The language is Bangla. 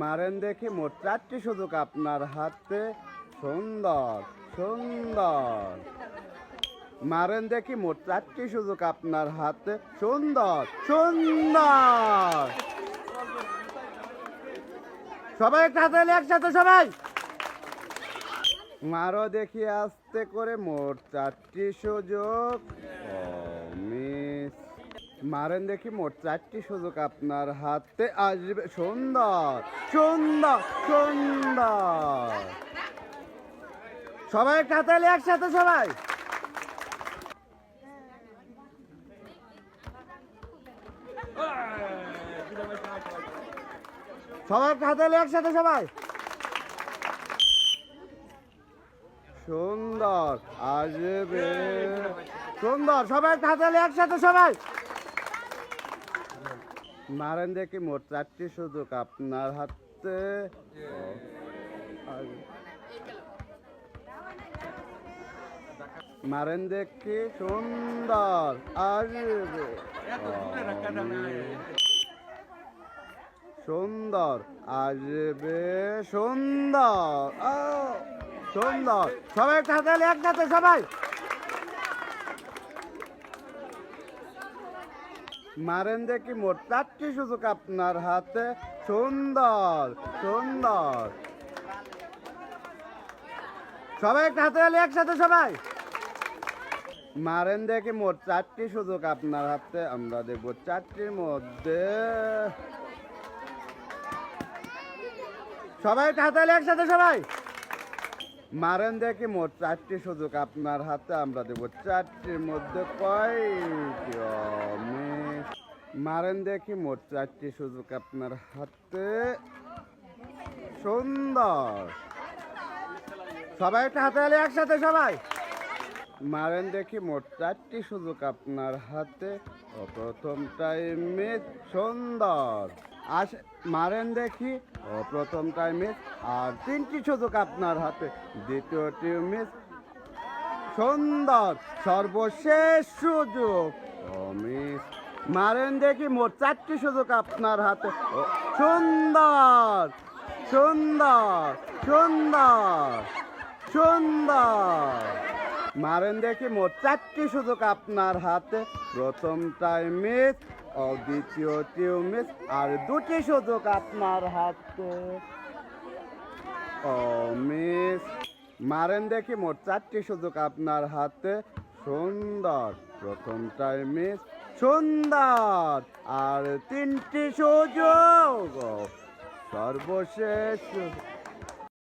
মারেন দেখি, মোট চারটি সুযোগ আপনার হাতে। সুন্দর সুন্দর। মারেন দেখি, মোট চারটি সুযোগ আপনার হাতে। সুন্দর সুন্দর। সবাই একটা হাতে একসাথে, সবাই। মারো দেখি আস্তে করে, মোট চারটি সুযোগ। মারেন দেখি মোট চারটি সুযোগ। আপনার হাতে আসবে সুন্দর সুন্দর সুন্দর। সবাই হাতে একসাথে সবাই। সবাই হলে একসাথে সবাই। সুন্দর, আসবে। সুন্দর, সবাই হলে একসাথে সবাই। মারেন দেখি মোট চারটি সুযোগ আপনার হাতে। মারেন দেখি সুন্দর ও, সুন্দর আসবে সুন্দর সুন্দর। সবাই একটা হাতে হলে একসাথে সবাই। মারেন দেখি মোট চারটি সুযোগ আপনার হাতে। সুন্দর সুন্দর। সবাই একটা হাতে হলে একসাথে সবাই। মারেন দেখি মোট চারটি সুযোগ আপনার হাতে। আমরা দেখব চারটির মধ্যে। সবাই একটা হাতে একসাথে সবাই। মারেন দেখি মোট চারটি সুযোগ আপনার হাতে। আমরা দেব চারটির মধ্যে অমিস মারেন দেখি, মোট চারটি সুযোগ আপনার হাতে। সুন্দর। সবাই একটা হাতে হলে একসাথে সবাই। মারেন দেখি, মোট চারটি সুযোগ আপনার হাতে। ও, প্রথম টাইমে সুন্দর। আস মারেন দেখি, ও, প্রথম টাইমে আর তিনটি সুযোগ আপনার হাতে। দ্বিতীয়টি মিস সুন্দর। সর্বশেষ সুযোগ। ও মিস মারেন দেখি, মোট চারটি সুযোগ আপনার হাতে। সুন্দর সুন্দর সুন্দর সুন্দর। মারেন দেখি, মোট চারটি সুযোগ আপনার হাতে। প্রথম মিস ও দ্বিতীয়টিও মিস আর দুটি সুযোগ আপনার হাতে। ও মিস মারেন দেখি, মোট চারটি সুযোগ আপনার হাতে। সুন্দর প্রথমটাই মিস সুন্দর আর তিনটি সুযোগ সর্বশেষ।